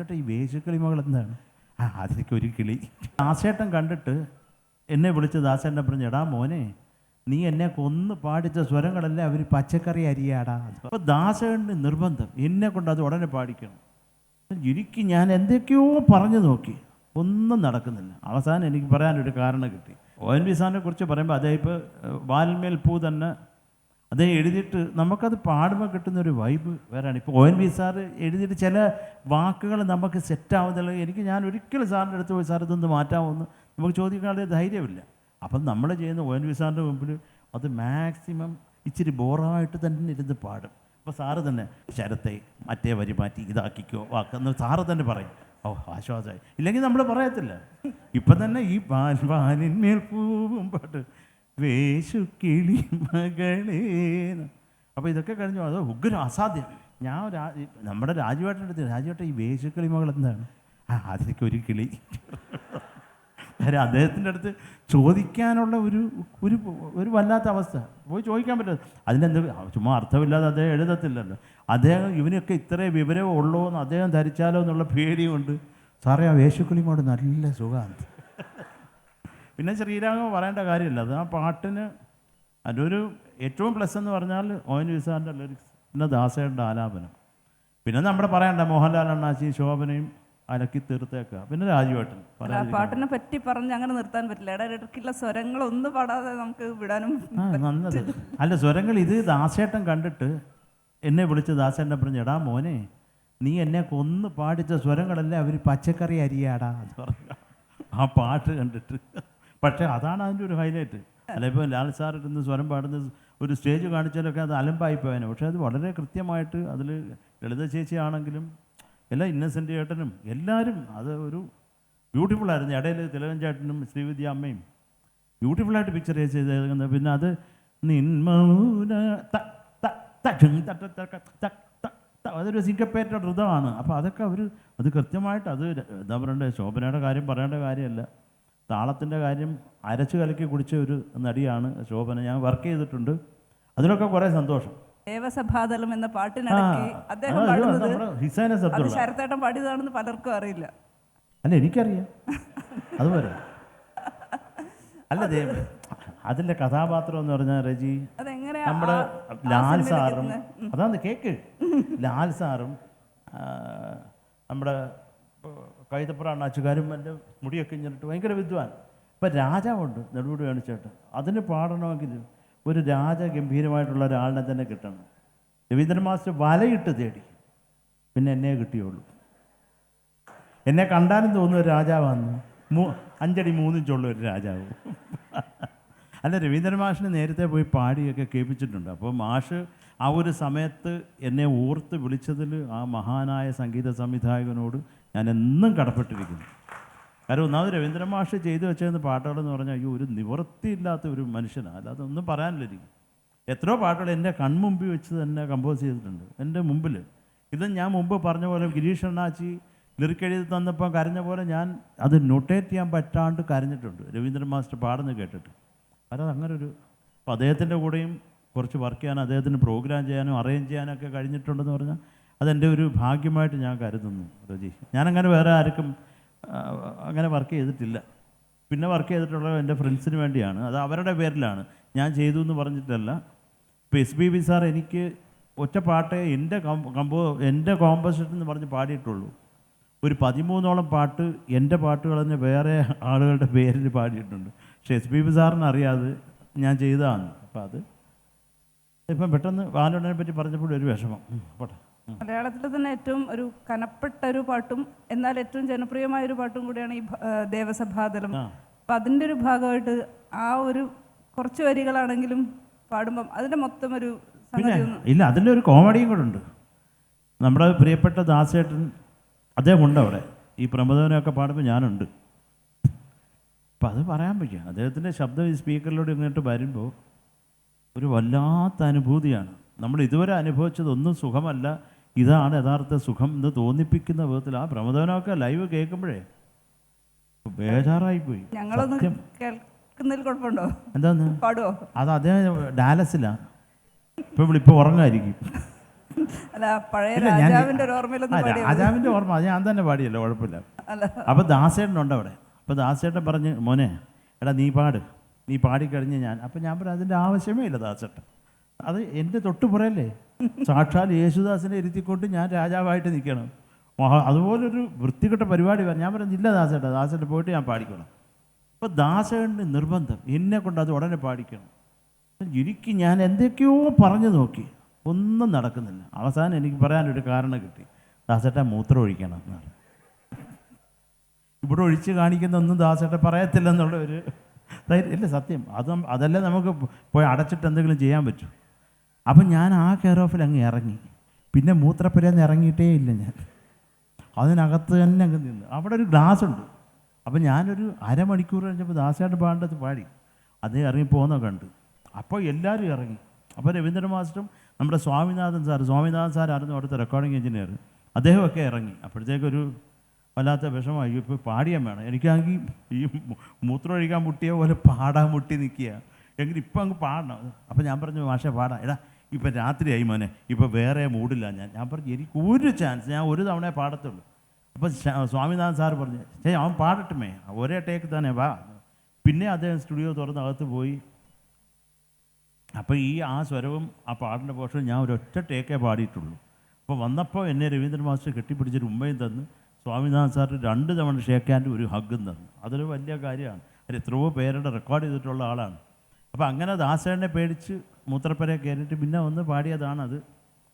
രാജേട്ടൻ ഈ വേശുക്കളി മകൾ എന്താണ്? ആ അതിലേക്ക് ഒരു കിളി. ദാസേട്ടൻ കണ്ടിട്ട് എന്നെ വിളിച്ച് ദാസേട്ടൻ പറഞ്ഞു എടാ മോനെ നീ എന്നെ കൊന്ന് പാടിച്ച സ്വരങ്ങളെല്ലാം അവർ പച്ചക്കറി അരിയാടാ. അപ്പോൾ ദാസേട്ടന് നിർബന്ധം എന്നെ കൊണ്ട് അത് ഉടനെ പാടിക്കണം. എനിക്ക് ഞാൻ എന്തൊക്കെയോ പറഞ്ഞു നോക്കി ഒന്നും നടക്കുന്നില്ല. അവസാനം എനിക്ക് പറയാനൊരു കാരണം കിട്ടി. ഒ എൻ വി സാറിനെ കുറിച്ച് പറയുമ്പോൾ അദ്ദേഹം ഇപ്പോൾ വാൽമേൽ പൂ തന്നെ അദ്ദേഹം എഴുതിയിട്ട് നമുക്കത് പാടുമ്പോൾ കിട്ടുന്ന ഒരു വൈബ് വേറെയാണ്. ഇപ്പോൾ ഒ എൻ വി സാറ് എഴുതിയിട്ട് ചില വാക്കുകൾ നമുക്ക് സെറ്റ് ആവുന്നില്ല എനിക്ക് ഞാൻ ഒരിക്കലും സാറിന്റെ അടുത്ത് പോയി സാർ ഇതൊന്ന് മാറ്റാമെന്ന് നമുക്ക് ചോദിക്കാനുള്ള ധൈര്യമില്ല. അപ്പം നമ്മൾ ചെയ്യുന്ന ഒ എൻ വി സാറിന്റെ മുമ്പിൽ അത് മാക്സിമം ഇച്ചിരി ബോറായിട്ട് തന്നെ ഇരുന്ന് പാടും. അപ്പോൾ സാറ് തന്നെ ശരത്തെ മറ്റേ വരി മാറ്റി ഇതാക്കിക്കോ വാക്കെന്ന് സാറ് തന്നെ പറയും. ഓ ആശ്വാസമായി. ഇല്ലെങ്കിൽ നമ്മൾ പറയത്തില്ല. ഇപ്പം തന്നെ ഈ പാൽ പാലിന്മേൽ പൂവും പാട്ട്. വേശു കിളി മകളേന്ന് അപ്പോൾ ഇതൊക്കെ കഴിഞ്ഞു. അത് ഉഗ്രം അസാധ്യം. ഞാൻ രാ- നമ്മുടെ രാജുവേട്ടന്റെ അടുത്ത് രാജുവേട്ടൻ ഈ വേശുക്കിളി മകൾ എന്താണ്? ആ അതിലേക്ക് ഒരു കിളി. കാര്യം അദ്ദേഹത്തിന്റെ അടുത്ത് ചോദിക്കാനുള്ള ഒരു ഒരു ഒരു വല്ലാത്ത അവസ്ഥ. പോയി ചോദിക്കാൻ പറ്റില്ല. അതിനെന്ത് ചുമ്മാ അർത്ഥമില്ലാതെ അദ്ദേഹം എഴുതത്തില്ലല്ലോ. അദ്ദേഹം ഇവനൊക്കെ ഇത്രേ വിവരം ഉള്ളൂ എന്ന് അദ്ദേഹം ധരിച്ചാലോ എന്നുള്ള പേടിയുണ്ട്. സാറേ ആ വേശുക്കിളിമോട് നല്ല സുഖമാണ്. പിന്നെ ശ്രീരാമ പറയേണ്ട കാര്യമില്ല. അത് ആ പാട്ടിന് അതിലൊരു ഏറ്റവും പ്ലസ് എന്ന് പറഞ്ഞാൽ ഓൻ വിസാറിന്റെ ലിറിക്സ് പിന്നെ ദാസയുടെ ആലാപനം. പിന്നെ നമ്മുടെ പറയണ്ട മോഹൻലാൽ അണ്ണാച്ചി ശോഭനയും അലക്കി തീർത്തേക്കുക പിന്നെ രാജുവേട്ടൻ പാട്ടിനെ പറ്റി പറഞ്ഞ് അങ്ങനെ നിർത്താൻ പറ്റില്ല. ഇടയ്ക്കുള്ള സ്വരങ്ങൾ ഒന്നും പാടാതെ നമുക്ക് വിടാനും നല്ലത്. നന്നത് അല്ല സ്വരങ്ങൾ ഇത് ദാസേട്ടൻ കണ്ടിട്ട് എന്നെ വിളിച്ച് ദാസേട്ടൻ പറഞ്ഞു എടാ മോനെ നീ എന്നെ കൊന്ന് പാടിച്ച സ്വരങ്ങളല്ലേ അവർ പച്ചക്കറി അരിയാടാ? എന്ന് പറഞ്ഞു. ആ പാട്ട് കണ്ടിട്ട്. പക്ഷേ അതാണ് അതിന്റെ ഒരു ഹൈലൈറ്റ് അല്ല ഇപ്പോൾ ലാൽ സാർ സ്വരം പാടുന്ന ഒരു സ്റ്റേജ് കാണിച്ചാലൊക്കെ അത് അലമ്പായി പോയതിനെ പക്ഷേ അത് വളരെ കൃത്യമായിട്ട് അതിൽ ലളിത ചേച്ചി ആണെങ്കിലും എല്ലാ ഇന്നസെന്റ് ചേട്ടനും എല്ലാവരും അത് ഒരു ബ്യൂട്ടിഫുൾ ആയിരുന്നു ഇടയിൽ തിലകൻ ചേട്ടനും ശ്രീവിദ്യ അമ്മയും ബ്യൂട്ടിഫുള്ളായിട്ട് പിക്ചർ ചെയ്തേക്കുന്നത് പിന്നെ അത് നിന്മൗന അതൊരു സിങ്കപ്പേറ്റഡ് ഋതമാണ് അപ്പോൾ അതൊക്കെ അവർ അത് കൃത്യമായിട്ട് അത് എന്താ പറയണ്ടേ ശോഭനയുടെ കാര്യം പറയേണ്ട കാര്യമല്ല താളത്തിന്റെ കാര്യം അരച്ചു കലക്കി കുടിച്ച ഒരു നടിയാണ് ശോഭന. ഞാൻ വർക്ക് ചെയ്തിട്ടുണ്ട്. അതിനൊക്കെ കുറേ സന്തോഷം. ദേവസഭാതലം എന്ന പാട്ടിനിടയ്ക്ക് അദ്ദേഹം പാടുന്നത് ശരത്തേട്ടൻ പാടിയതാണെന്ന് പലർക്കും അറിയില്ല. അല്ല എനിക്കറിയാം. അതുപോലെ. അല്ല ദേവ അതിന്റെ കഥാപാത്രം എന്ന് പറഞ്ഞാൽ റജി അതെങ്ങനെയാ നമ്മുടെ ലാൽ സാറും. അതാന്ന് അതാണ് കേക്ക്. ലാൽ സാറും നമ്മുടെ കൈതപ്പുറ അണ്ണാച്ചുകാരും എന്റെ മുടിയൊക്കെ ഇഞ്ഞിട്ട് ഭയങ്കര വിദ്വാൻ. ഇപ്പം രാജാവുണ്ട് നെടുമുടി കാണിച്ചേട്ടൻ അതിന് പാടണമെങ്കിൽ ഒരു രാജഗംഭീരമായിട്ടുള്ള ഒരാളിനെ തന്നെ കിട്ടണം. രവീന്ദ്രൻ മാസ്റ്റർ വലയിട്ട് തേടി. പിന്നെ എന്നെ കിട്ടിയുള്ളൂ. എന്നെ കണ്ടാലും തോന്നുന്ന ഒരു രാജാവാന്ന് മൂ അഞ്ചടി മൂന്നിഞ്ചുള്ള ഒരു രാജാവ്. അല്ല രവീന്ദ്രൻ മാഷിന് നേരത്തെ പോയി പാടിയൊക്കെ കേൾപ്പിച്ചിട്ടുണ്ട്. അപ്പോൾ മാഷ് ആ ഒരു സമയത്ത് എന്നെ ഓർത്ത് വിളിച്ചതിൽ ആ മഹാനായ സംഗീത സംവിധായകനോട് ഞാൻ എന്നും കടപ്പെട്ടിരിക്കുന്നു. കാരണം ഒന്നാമത് രവീന്ദ്രൻ മാഷ് ചെയ്തു വെച്ചിരുന്ന പാട്ടുകളെന്ന് പറഞ്ഞാൽ അയ്യോ ഒരു നിവൃത്തിയില്ലാത്ത ഒരു മനുഷ്യനാണ് അല്ലാതെ ഒന്നും പറയാനില്ല എനിക്ക്. എത്രയോ പാട്ടുകൾ എന്റെ കൺമുമ്പിൽ വെച്ച് തന്നെ കമ്പോസ് ചെയ്തിട്ടുണ്ട്. എന്റെ മുമ്പിൽ. ഇത് ഞാൻ മുമ്പ് പറഞ്ഞ പോലെ ഗിരീഷ് അണ്ണാച്ചി നിർക്കെഴുതി എഴുതി തന്നപ്പോൾ കരഞ്ഞ പോലെ ഞാൻ അത് നൊട്ടേറ്റ് ചെയ്യാൻ പറ്റാണ്ട് കരഞ്ഞിട്ടുണ്ട്. രവീന്ദ്രൻ മാസ്റ്റർ പാടുന്നത് കേട്ടിട്ട്. കാരണം അങ്ങനെ ഒരു അപ്പോൾ അദ്ദേഹത്തിന്റെ കൂടെയും കുറച്ച് വർക്ക് ചെയ്യാനും അദ്ദേഹത്തിന് പ്രോഗ്രാം ചെയ്യാനും അറേഞ്ച് ചെയ്യാനൊക്കെ കഴിഞ്ഞിട്ടുണ്ടെന്ന് പറഞ്ഞാൽ അതെന്റെ ഒരു ഭാഗ്യമായിട്ട് ഞാൻ കരുതുന്നു റജി ഞാനങ്ങനെ വേറെ ആർക്കും അങ്ങനെ വർക്ക് ചെയ്തിട്ടില്ല. പിന്നെ വർക്ക് ചെയ്തിട്ടുള്ളത് എന്റെ ഫ്രണ്ട്സിന് വേണ്ടിയാണ്. അത് അവരുടെ പേരിലാണ്. ഞാൻ ചെയ്തു എന്ന് പറഞ്ഞിട്ടല്ല. ഇപ്പോൾ എസ് ബി ബി സാർ എനിക്ക് ഒറ്റ പാട്ടേ എന്റെ കമ്പോ എന്റെ കോമ്പസിഷൻ എന്ന് പറഞ്ഞ് പാടിയിട്ടുള്ളൂ. ഒരു പതിമൂന്നോളം പാട്ട് എന്റെ പാട്ടുകൾ തന്നെ വേറെ ആളുകളുടെ പേരിൽ പാടിയിട്ടുണ്ട്. പക്ഷേ എസ് ബി ബി സാറിന് അറിയാതെ ഞാൻ ചെയ്തതാണ്. അപ്പോൾ അത് ഇപ്പം പെട്ടെന്ന് ബാലുണ്ണനെ പറ്റി പറഞ്ഞപ്പോൾ ഒരു വിഷമം. പോട്ടെ. മലയാളത്തിൽ തന്നെ ഏറ്റവും ഒരു കനപ്പെട്ട ഒരു പാട്ടും എന്നാൽ ഏറ്റവും ജനപ്രിയമായ ഒരു പാട്ടും കൂടിയാണ് ഈ ദേവസഭാതലം. അപ്പം അതിന്റെ ഒരു ഭാഗമായിട്ട് ആ ഒരു കുറച്ച് വരികളാണെങ്കിലും പാടുമ്പം അതിന്റെ മൊത്തം ഒരു പിന്നെ ഇല്ല അതിന്റെ ഒരു കോമഡിയും കൂടെ ഉണ്ട്. നമ്മുടെ പ്രിയപ്പെട്ട ദാസേട്ടൻ അദ്ദേഹം ഉണ്ട് അവിടെ. ഈ പ്രമോദനൊക്കെ പാടുമ്പോൾ ഞാനുണ്ട്. അപ്പം അത് പറയാൻ പറ്റും. അദ്ദേഹത്തിന്റെ ശബ്ദം ഈ സ്പീക്കറിലൂടെ ഇങ്ങോട്ട് വരുമ്പോൾ ഒരു വല്ലാത്ത അനുഭൂതിയാണ്. നമ്മൾ ഇതുവരെ അനുഭവിച്ചതൊന്നും സുഖമല്ല. ഇതാണ് യഥാർത്ഥ സുഖം എന്ന് തോന്നിപ്പിക്കുന്ന വിധത്തിൽ ആ പ്രമോദനമൊക്കെ ലൈവ് കേൾക്കുമ്പോഴേ ബേജാറായിപ്പോയി. പോയി സത്യം. കേൾക്കുന്നതിൽ കുഴപ്പമുണ്ടോ? എന്താന്ന്? പാടുവോ? അത് അദ്ദേഹം ഡാലസിലാണ് ഇപ്പൊ ഇപ്പൊ ഉറങ്ങായിരിക്കും. രാജാവിന്റെ ഓർമ്മ അത് ഞാൻ തന്നെ പാടിയല്ലോ കുഴപ്പമില്ല. അപ്പൊ ദാസേട്ടനുണ്ട് അവിടെ. അപ്പൊ ദാസേട്ടൻ പറഞ്ഞ് മോനെ എടാ നീ പാട്. നീ പാടിക്കഴിഞ്ഞ് ഞാൻ അപ്പൊ ഞാൻ പറഞ്ഞു അതിന്റെ ആവശ്യമേ ഇല്ല ദാസേട്ടൻ. അത് എന്റെ തൊട്ട് പുറയല്ലേ? സാക്ഷാൽ യേശുദാസിനെ ഇരുത്തിക്കൊണ്ട് ഞാൻ രാജാവായിട്ട് നിൽക്കണം. മഹാ അതുപോലൊരു വൃത്തികെട്ട പരിപാടി ഞാൻ പറഞ്ഞു ഇല്ല ദാസേട്ടാ ദാസേട്ട പോയിട്ട് ഞാൻ പാടിക്കണം അപ്പോൾ ദാസേട്ടന് നിർബന്ധം എന്നെ കൊണ്ട് അത് ഉടനെ പാടിക്കണം. എനിക്ക് ഞാൻ എന്തൊക്കെയോ പറഞ്ഞു നോക്കി. ഒന്നും നടക്കുന്നില്ല. അവസാനം എനിക്ക് പറയാനൊരു കാരണം കിട്ടി. ദാസേട്ട മൂത്രം ഒഴിക്കണം എന്നാണ്. ഇവിടെ ഒഴിച്ച് കാണിക്കുന്ന ഒന്നും ദാസേട്ട പറയത്തില്ലെന്നുള്ള ഒരു ഇല്ല സത്യം. അതും അതല്ലേ നമുക്ക് പോയി അടച്ചിട്ട് എന്തെങ്കിലും ചെയ്യാൻ പറ്റും. അപ്പം ഞാൻ ആ കെയർ ഓഫിൽ അങ്ങ് ഇറങ്ങി. പിന്നെ മൂത്രപ്പുരന്ന് ഇറങ്ങിയിട്ടേ ഇല്ല ഞാൻ. അതിനകത്ത് തന്നെ അങ്ങ് നിന്ന്. അവിടെ ഒരു ഗ്ലാസ് ഉണ്ട്. അപ്പം ഞാനൊരു അരമണിക്കൂർ കഴിഞ്ഞപ്പോൾ ദാസേട്ടൻ പാടത്ത് പാടി. അദ്ദേഹം ഇറങ്ങി പോകുന്നൊക്കെ ഉണ്ട് അപ്പോൾ എല്ലാവരും ഇറങ്ങി. അപ്പോൾ രവീന്ദ്ര മാസ്റ്ററും നമ്മുടെ സ്വാമിനാഥൻ സാർ സ്വാമിനാഥൻ സാർ ആയിരുന്നു അവിടുത്തെ റെക്കോർഡിംഗ് എഞ്ചിനീയർ അദ്ദേഹമൊക്കെ ഇറങ്ങി. അപ്പോഴത്തേക്കൊരു വല്ലാത്ത വിഷമായി ഇപ്പോൾ പാടിയാൻ വേണം. എനിക്കാണെങ്കിൽ ഈ മൂത്രം ഒഴിക്കാൻ മുട്ടിയ പോലെ പാടാൻ മുട്ടി നിൽക്കുക എങ്കിൽ ഇപ്പം അങ്ങ് പാടണം. അപ്പം ഞാൻ പറഞ്ഞു മാഷെ പാടാം. എടാ ഇപ്പം രാത്രിയായി മോനെ. ഇപ്പം വേറെ മൂടില്ല ഞാൻ. ഞാൻ പറഞ്ഞു എനിക്ക് ഒരു ചാൻസ് ഞാൻ ഒരു തവണ പാടത്തുള്ളൂ. അപ്പം സ്വാമിനാഥൻ സാർ പറഞ്ഞു ചേ അവൻ പാടട്ടുമേ. ഒരേ ടേക്ക് തന്നെ വാ. പിന്നെ അദ്ദേഹം സ്റ്റുഡിയോ തുറന്ന് അകത്ത് പോയി. അപ്പോൾ ഈ ആ സ്വരവും ആ പാടിന്റെ പോഷവും ഞാൻ ഒരൊറ്റ ടേക്കേ പാടിയിട്ടുള്ളൂ. അപ്പോൾ വന്നപ്പോൾ എന്നെ രവീന്ദ്രൻ മാസ്റ്റർ കെട്ടിപ്പിടിച്ചൊരു ഉമ്മയും തന്ന് സ്വാമിനാഥൻ സാർ രണ്ട് തവണ ഷേക്ക് ഒരു ഹഗ്ഗും തന്നു. അതൊരു വലിയ കാര്യമാണ്. എത്രയോ പേരുടെ റെക്കോർഡ് ചെയ്തിട്ടുള്ള ആളാണ്. അപ്പോൾ അങ്ങനെ ദാസേനെ പേടിച്ച് മൂത്രപ്പരെ കയറിയിട്ട് പിന്നെ ഒന്ന് പാടിയതാണത്.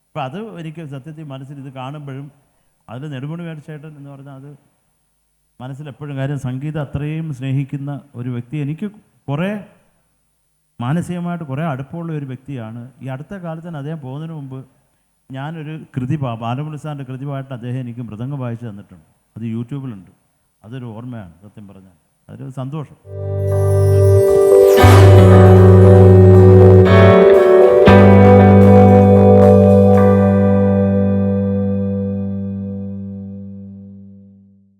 അപ്പോൾ അത് എനിക്ക് സത്യത്തിൽ മനസ്സിൽ ഇത് കാണുമ്പോഴും അതിൽ നെടുമണി മേടിച്ചേട്ടൻ എന്ന് പറഞ്ഞാൽ അത് മനസ്സിൽ എപ്പോഴും കാര്യം സംഗീതം അത്രയും സ്നേഹിക്കുന്ന ഒരു വ്യക്തി. എനിക്ക് കുറേ മാനസികമായിട്ട് കുറേ അടുപ്പമുള്ള ഒരു വ്യക്തിയാണ്. ഈ അടുത്ത കാലത്ത് തന്നെ അദ്ദേഹം പോകുന്നതിന് മുമ്പ് ഞാനൊരു കൃതി പാ ബാലമുരളി സാറിന്റെ കൃതി പാട്ട് അദ്ദേഹം എനിക്ക് മൃദംഗം വായിച്ച് തന്നിട്ടുണ്ട്. അത് യൂട്യൂബിലുണ്ട്. അതൊരു ഓർമ്മയാണ് സത്യം പറഞ്ഞാൽ. അതൊരു സന്തോഷം.